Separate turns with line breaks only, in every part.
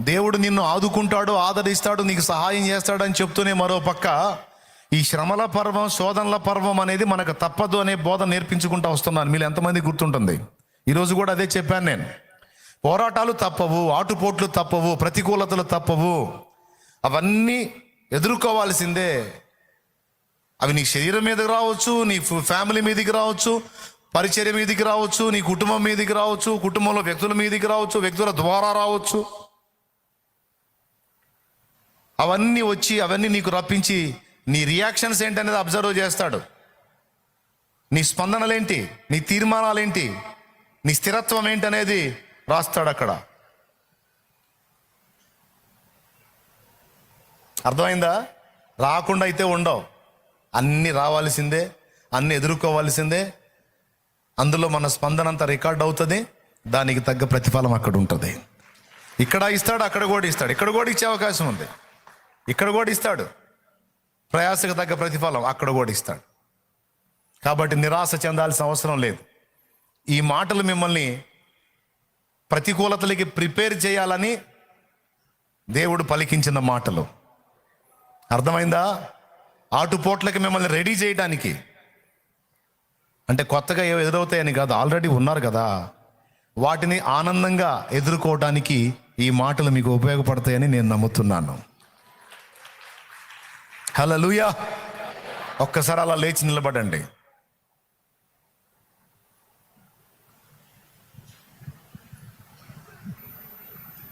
దేవుడు నిన్ను ఆదుకుంటాడు ఆదరిస్తాడు నీకు సహాయం చేస్తాడని చెప్తూనే మరో పక్క ఈ శ్రమల పర్వం శోధనల పర్వం అనేది మనకు తప్పదు అనే బోధ నేర్పించుకుంటూ వస్తున్నాను. మీరు ఎంతమంది గుర్తుంటుంది? ఈరోజు కూడా అదే చెప్పాను నేను. పోరాటాలు తప్పవు ఆటుపోట్లు తప్పవు ప్రతికూలతలు తప్పవు. అవన్నీ ఎదుర్కోవాల్సిందే. అవి నీ శరీరం మీదకి రావచ్చు నీ ఫ్యామిలీ మీదకి రావచ్చు పరిచర్య మీదకి రావచ్చు నీ కుటుంబం మీదకి రావచ్చు కుటుంబంలో వ్యక్తుల మీదకి రావచ్చు వ్యక్తుల ద్వారా రావచ్చు. అవన్నీ వచ్చి అవన్నీ నీకు రప్పించి నీ రియాక్షన్స్ ఏంటనేది అబ్జర్వ్ చేస్తాడు. నీ స్పందనలేంటి? నీ తీర్మానాలేంటి? నీ స్థిరత్వం ఏంటనేది రాస్తాడు అక్కడ. అర్థమైందా? రాకుండా అయితే ఉండవు. అన్నీ రావాల్సిందే అన్నీ ఎదుర్కోవాల్సిందే. అందులో మన స్పందన అంతా రికార్డ్ అవుతుంది. దానికి తగ్గ ప్రతిఫలం అక్కడ ఉంటుంది. ఇక్కడ ఇస్తాడు అక్కడ కూడా ఇస్తాడు. ఇక్కడ కూడా ఇచ్చే అవకాశం ఉంది. ఇక్కడ కూడా ఇస్తాడు. ప్రయాసకు తగ్గ ప్రతిఫలం అక్కడ కూడా ఇస్తాడు. కాబట్టి నిరాశ చెందాల్సిన అవసరం లేదు. ఈ మాటలు మిమ్మల్ని ప్రతికూలతలకి ప్రిపేర్ చేయాలని దేవుడు పలికించిన మాటలు. అర్థమైందా? ఆటుపోట్లకి మిమ్మల్ని రెడీ చేయడానికి అంటే కొత్తగా ఏవో ఎదురవుతాయని కాదు ఆల్రెడీ ఉన్నారు కదా. వాటిని ఆనందంగా ఎదుర్కోవడానికి ఈ మాటలు మీకు ఉపయోగపడతాయని నేను నమ్ముతున్నాను. హలో లూయా ఒక్కసారి అలా లేచి నిలబడండి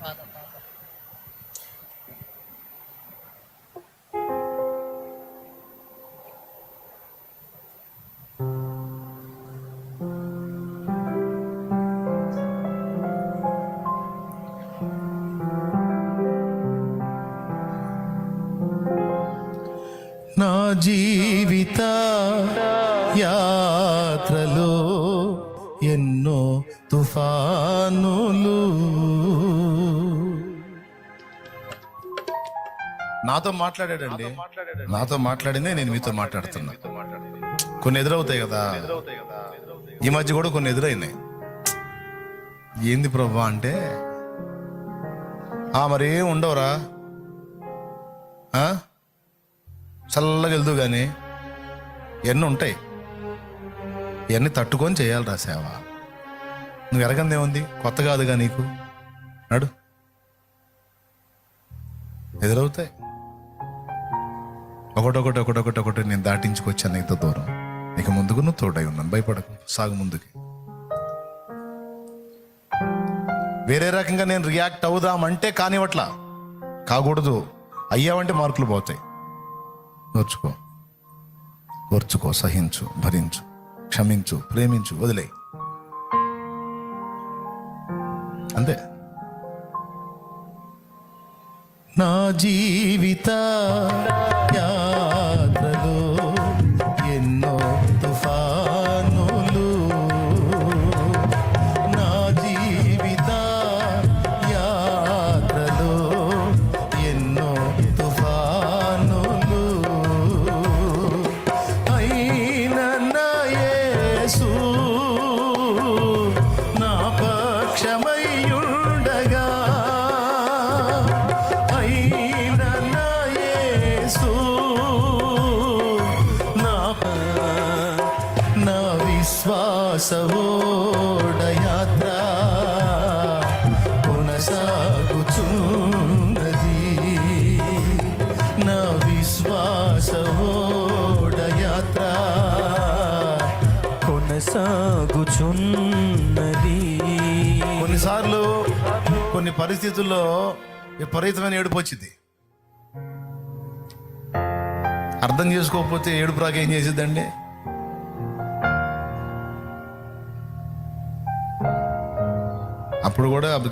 Father. జీవిత యాత్రలో ఎన్నో తుఫానులు. నాతో మాట్లాడాడండి. నాతో మాట్లాడిందే నేను మీతో మాట్లాడుతున్నా. కొన్ని ఎదురవుతాయి కదా. ఈ మధ్య కూడా కొన్ని ఎదురైనాయి. ఏంది ప్రభా అంటే? ఆ మరేం ఉండవురా? ఆ? చల్లగా వెళ్దు కానీ ఎన్ని ఉంటాయి? ఇవన్నీ తట్టుకొని చేయాలిరా సేవ. నువ్వు ఎరగందేముంది కొత్త కాదుగా నీకు. నడు. ఎదురవుతాయి. ఒకటొకటి ఒకటొకటి ఒకటి నేను దాటించుకొచ్చాను ఇంత దూరం. ఇక ముందుకు నువ్వు తోడై ఉన్నాను. భయపడకు. సాగు ముందుకి. వేరే రకంగా నేను రియాక్ట్ అవుదామంటే కానివట్లా కాకూడదు. అయ్యావంటే మార్కులు పోతాయి. ఓర్చుకో ఓర్చుకో సహించు భరించు క్షమించు ప్రేమించు వదిలే అంతే. నా జీవిత యేసు నా పక్షమయ్యుండగా అయిన నా యేసు నా నా విశ్వాసవోడయాత్ర కొనసాగుచున్నది. నా విశ్వాసవోడయాత్ర
కొనసాగుచున్నది.
కొన్నిసార్లు కొన్ని పరిస్థితుల్లో విపరీతమైన ఏడుపు వచ్చింది అర్థం చేసుకోకపోతే ఏడుపు రాక ఏం చేసిద్దండి? అప్పుడు కూడా